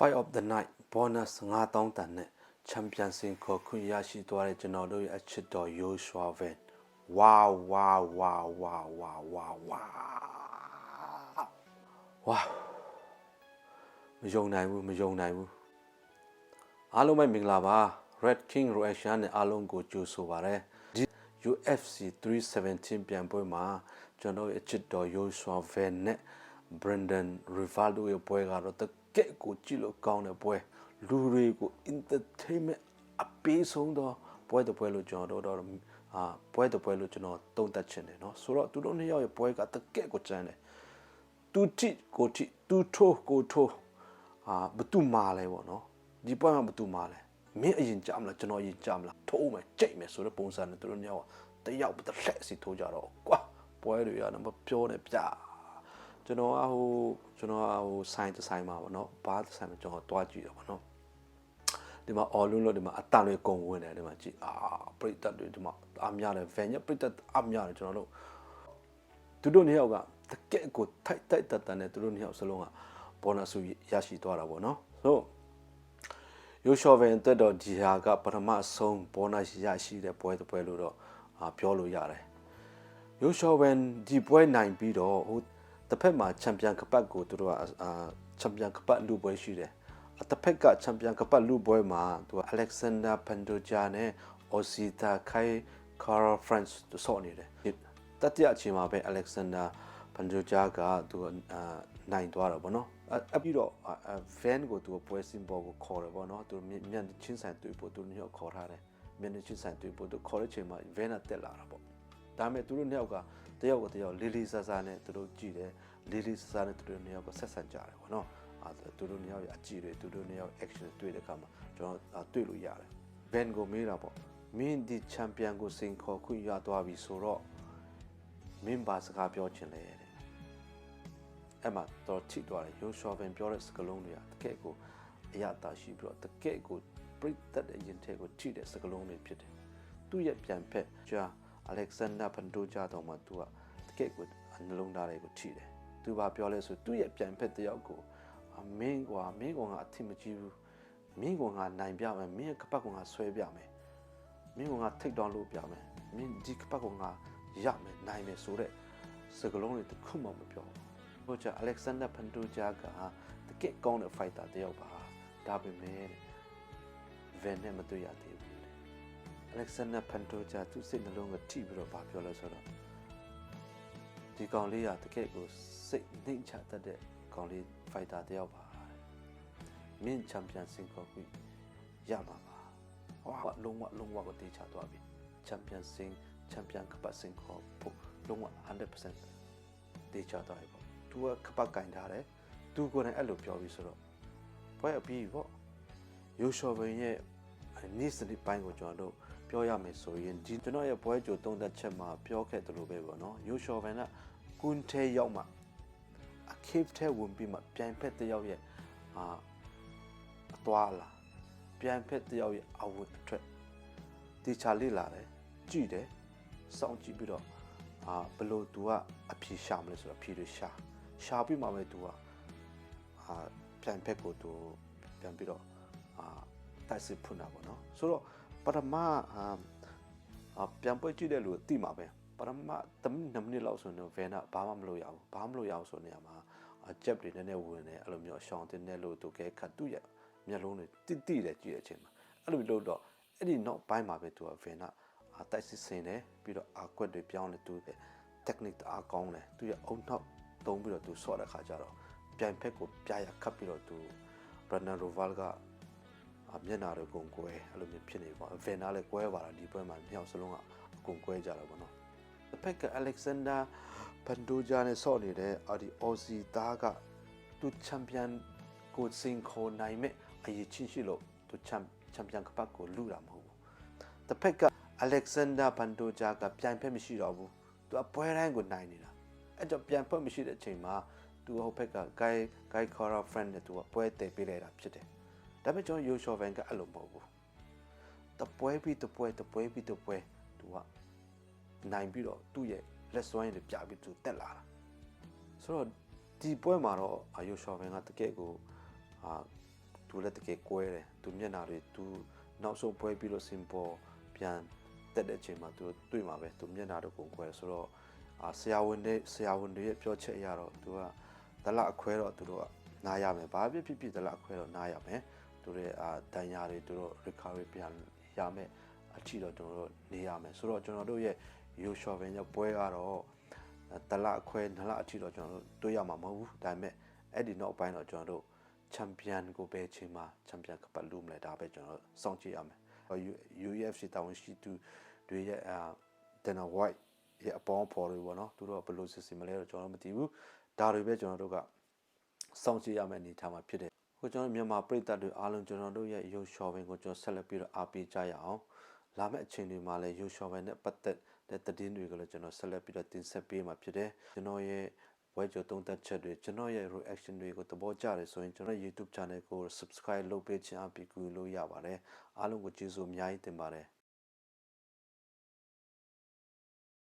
Fight of the Night bonus 9000တန်နဲ့ Champion စင်ခေါ်ခွင့်ရရှိသွားတဲ့ကျွန်တော်တို့ရဲ့အချစ်တော် Joshua Van wow wow wow wow wow wow wow wow မယုံနိုင်ဘူးမယုံနိုင်ဘူးအားလုံးပဲမင်္ဂလာပါ Red King Reaction နဲ့အားလုံးကိုကြိုဆိုပါရစေဒီ UFC 317ပြန်ပွဲမှာကျွန်တော်ရဲ့အချစ်တော် Joshua Van နဲ့ Brendan Rivaldo ရဲ့ပွဲကတော့တ ကယ့်ကိုကြည့်လို့ကောင်းတဲ့ပွဲလူတွေကို entertainment အပေးဆုံးသောပွဲတစ်ပွဲလို့ကျွန်တော်တို့တော့အာပွဲတစ်ပွဲလို့ကျွန်တော်သုံးသပ်ချင်တယ်เนาะဆိုတော့သူတို့နှစ်ယောက်ရဲ့ပွဲကတကယ့်ကိုကျန်းတယ်သူတိကိုတိသူထိုးကိုထိုးအာဘသူမာလဲပေါ့နော်ဒီပွဲမှာဘသူမာလဲမင်းအရင်ကြမလားကျွန်တော်အရင်ကြမလားထိုးမယ်ကြိတ်မယ်ဆိုတဲ့ပုံစံနဲ့သူတို့နှစ်ယောက်ကတယောက်တစ်လက်စီထိုးကြတော့ကွာပွဲတွေကတော့မပြောနဲ့ပြ ကျွန်တော်ကဟိုကျွန်တော်ကဟိုဆိုင်တစ်ဆိုင်မှာပေါ့နော်ဘားတစ်ဆိုင်မှာကျွန်တော်တွားကြည့်တော့ပေါ့နော်ဒီမှာ all လုံးလို့ဒီမှာအတန်တွေကုန်ဝင်တယ်ဒီမှာကြည့်အာပရိသတ်တွေဒီမှာအများတယ် van ရပရိသတ်အများတယ်ကျွန်တော်တို့သူတို့နှစ်ယောက်ကတကယ့်ကိုထိုက်တိုက်တတ်တန်နဲ့သူတို့နှစ်ယောက်စလုံးကဘောနဆူရရှိသွားတာပေါ့နော်ဆိုရိုးရှော့ဗန်တက်တော့ဒီဟာကပထမဆုံးဘောနရရှိတဲ့ပွဲတစ်ပွဲလို့တော့အာပြောလို့ရတယ်ရိုးရှော့ဗန်ဒီပွဲနိုင်ပြီးတော့ဟို တစ်ဖက်မှာချန်ပီယံကပတ်ကိုသူတို့ကအာချန်ပီယံကပတ်လူပွဲရှိတယ်အတစ်ဖက်ကချန်ပီယံကပတ်လူပွဲမှာသူအလက်ဆန်ဒါပန်ဒိုဂျာနဲ့အော်စီတာခိုင်ကာရာဖရန့်စ်တို့ဆော့နေတယ်တတိယအချိန်မှာပဲအလက်ဆန်ဒါပန်ဒိုဂျာကသူအာနိုင်သွားတော့ဗောနော်အပြီးတော့ဗန်ကိုသူပွဲစင်ဘောကိုခေါ်တယ်ဗောနော်သူမြန်ချင်းဆိုင်တွေ့ဖို့သူညော့ခေါ်ထားတယ်မြန်ချင်းဆိုင်တွေ့ဖို့သူခေါ်တဲ့ချိန်မှာဗန်ကတက်လာတာဗောဒါပေမဲ့သူတို့နှစ်ယောက်က တယောက်ကတယောက်လေးလေးဆဆနဲ့သူတို့ကြည့်တယ်လေးလေးဆဆနဲ့သူတို့နှစ်ယောက်ကဆက်ဆံကြတယ်ဗောနော်အဲသူတို့နှစ်ယောက်ရဲ့အကြည့်တွေသူတို့နှစ်ယောက် action တွေ့တဲ့အခါမှာကျွန်တော်တွေ့လို့ရတယ်။ Ben ကိုမေးတာပေါ့မင်းဒီချန်ပီယံကိုစင်ခေါ်ခွင့်ရသွားပြီဆိုတော့မင်းဘာစကားပြောချင်လဲတဲ့။အဲ့မှာတော့ထိသွားတယ်ရိုးရှော့ဘန်ပြောတဲ့စကားလုံးတွေကတကယ့်ကိုအရသာရှိပြီးတော့တကယ့်ကိုပြိသက်တဲ့ရင်ထဲကိုထိတဲ့စကားလုံးတွေဖြစ်တယ်။သူ့ရဲ့ပြန်ဖက်ဂျာ အလက်ဆန်ဒါဖန်ဒိုဂျာတော့မှသူကတကယ့်ကိုနှလုံးသားတွေကိုထိတယ်။သူဘာပြောလဲဆိုသူ့ရဲ့ပြန်ဖက်တယောက်ကိုမင်းကွာမင်းကောင်ကအထင်မကြီးဘူးမင်းကောင်ကနိုင်ပြမယ်မင်းကပတ်ကောင်ကဆွဲပြမယ်မင်းကောင်ကထိတ်တောင်းလို့ပြမယ်မင်းဒီကပတ်ကောင်ကရမယ်နိုင်မယ်ဆိုတဲ့စကလုံးတွေတစ်ခုမှမပြောဘူးဟိုချာအလက်ဆန်ဒါဖန်တိုဂျာကတကက်ကောင်းတဲ့ဖိုက်တာတယောက်ပါဒါပေမဲ့ဗန်နဲ့မတွေ့ရသေးဘူး အလက်ဆန်ဒါဖန်တိုဂျာသူစိတ်နှလုံးကထိပြီးတော့ဘာပြောလဲဆိုတော့ဒီကောင်လေးကတကက်ကိုစိတ်နှိမ့်ချတတ်တဲ့ကောင်လေးဖိုက်တာတယောက်ပါမင်းချန်ပီယံစင်ကောကွီရမှာပါဟောလုံးဝလုံးဝကိုတေချသွားပြီချန်ပီယံစင်ချန်ပီယံကပတ်စင်ကောဖို့လုံးဝ100%တေချသွားပြီပေါ့သူကကပတ်ကင်ထားတယ်သူကိုယ်တိုင်အဲ့လိုပြောပြီးဆိုတော့ပွဲအပြီးပေါ့ရိုးရှော်ဘင်ရဲ့နေ့စနစ်ပိုင်းကိုကျွန်တော်တို့ ပြောရမယ်ဆိုရင်ဒီကျွန်တော်ရဲ့ပွဲကြိုသုံးသက်ချက်မှာပြောခဲ့တယ်လို့ပဲပေါ့နော်ရိုးရှော်ဘင်ကကွန်းထဲရောက်မှအခိဖထဲဝင်ပြီးမှပြန်ဖက်တယောက်ရဲ့အာအသွားလာပြန်ဖက်တယောက်ရဲ့အဝတ်အထွက်တေချာလေးလာတယ်ကြည့်တယ်စောင့်ကြည့်ပြီးတော့အာဘလို့ तू ကအဖြေရှာမလဲဆိုတော့ဖြေတွေရှာရှာပြီးမှပဲ तू ကအာပြန်ဖက်ကို तू ပြန်ပြီးတော့အာတိုက်စစ်ဖွင့်တာပေါ့နော်ဆိုတော့ ပထမအာပြန်ပွဲကြည့်တဲ့လူအတိမှာပဲပထမ3မိနစ်လောက်ဆိုရင်ဗန်နာဘာမှမလုပ်ရဘူးဘာမှမလုပ်ရအောင်ဆိုနေရမှာကြက်တွေနည်းနည်းဝင်တယ်အဲ့လိုမျိုးရှောင်းတင်တဲ့လို့သူကဲခတ်သူ့ရဲ့မျက်လုံးတွေတိတိတယ်ကြည့်တဲ့အချိန်မှာအဲ့လိုလုပ်တော့အဲ့ဒီနောက်ပိုင်းမှာပဲသူကဗန်နာအတိုက်စစ်စင်တယ်ပြီးတော့အာကွက်တွေပြောင်းတယ်သူတဲ့ technique အားကောင်းတယ်သူရဲ့အုံနောက်သုံးပြီးတော့သူဆော့တဲ့ခါကျတော့ပြန်ဖက်ကိုပြရခတ်ပြီးတော့သူ Brandon Roval က မျက်နာတွေကုန်ကွဲအဲ့လိုမျိုးဖြစ်နေပါဗန်နာလည်းကွဲပါတာဒီပွဲမှာမြောက်စလုံးကအကုန်ကွဲကြတာပေါ့နော်တစ်ဖက်က Alexander ဘန်ဒိုဂျာနဲ့ဆော့နေတဲ့အာဒီအော်စီသားကသူချန်ပီယံကိုစင်ခေါ်နိုင်မဲ့အရေးချင်းရှိလို့သူချန်ချန်ပီယံကပတ်ကိုလူတာမဟုတ်ဘူးတစ်ဖက်က Alexander ဘန်ဒိုဂျာကပြန်ဖက်မရှိတော့ဘူးသူအပွဲတိုင်းကိုနိုင်နေတာအဲ့တော့ပြန်ဖက်မရှိတဲ့အချိန်မှာသူဟိုဘက်က guy guy Cora friend နဲ့သူကပွဲတည်ပေးလိုက်တာဖြစ်တယ် ဒါပေမဲ့ကျွန်တော် Yoshua Van ကအဲ့လိုမဟုတ်ဘူးတပွဲပြီးတပွဲတပွဲပြီးတပွဲသူကနိုင်ပြီးတော့သူ့ရဲ့လက်စွမ်းရည်တွေပြပြီးသူတက်လာတာဆိုတော့ဒီပွဲမှာတော့အာယိုရှော်ဘန်ကတကယ့်ကိုအာသူလည်းတကယ်ကွဲတယ်သူမျက်နှာတွေသူနောက်ဆုံးပွဲပြီးလို့စင်ပေါ်ပြန်တက်တဲ့အချိန်မှာသူတွေ့မှာပဲသူမျက်နှာတော့ကုန်ကွဲတယ်ဆိုတော့အာဆရာဝန်တွေဆရာဝန်တွေရဲ့ပြောချက်အရတော့သူကဒလအခွဲတော့သူတို့ကနားရမယ်ဘာဖြစ်ဖြစ်ဖြစ်ဒလအခွဲတော့နားရမယ် သူတို့အာတန်ရာတွေသူတို့ recovery ပြန်ရမယ်အထီတော့ကျွန်တော်တို့နေရမယ်ဆိုတော့ကျွန်တော်တို့ရဲ့ yo shopping ရဲ့ပွဲကတော့တလအခွဲနလအထိတော့ကျွန်တော်တို့တွေးရမှာမဟုတ်ဘူးဒါပေမဲ့အဲ့ဒီနောက်ပိုင်းတော့ကျွန်တော်တို့ချန်ပီယံကိုပဲအချိန်မှာချန်ပီယံကပတ်လို့မလဲဒါပဲကျွန်တော်တို့စောင့်ကြည့်ရမယ် UFC တာဝန်ရှိသူတွေရဲ့အာဒန်နာဝိုက်ရဲ့အပေါင်းဖော်တွေပေါ့နော်သူတို့ကဘယ်လိုစစ်စစ်မလဲတော့ကျွန်တော်တို့မသိဘူးဒါတွေပဲကျွန်တော်တို့ကစောင့်ကြည့်ရမယ့်အနေအထားမှာဖြစ်တယ် ဟိုကျွန်တော်မြန်မာပြည်သက်တွေအားလုံးကျွန်တော်တို့ရဲ့ရုပ် shopping ကိုကျွန်တော်ဆက်လက်ပြီးတော့အားပေးကြရအောင်လာမယ့်အချိန်တွေမှာလည်းရုပ် shopping နဲ့ပတ်သက်တဲ့သတင်းတွေကိုလည်းကျွန်တော်ဆက်လက်ပြီးတော့တင်ဆက်ပေးမှာဖြစ်တယ်ကျွန်တော်ရဲ့ဝဲကြော်သုံးသက်ချက်တွေကျွန်တော်ရဲ့ reaction တွေကိုသဘောကျတယ်ဆိုရင်ကျွန်တော် YouTube channel ကို subscribe လုပ်ပေးခြင်းအပြင်ကူလို့ရပါတယ်အားလုံးကိုကျေးဇူးအများကြီးတင်ပါတယ်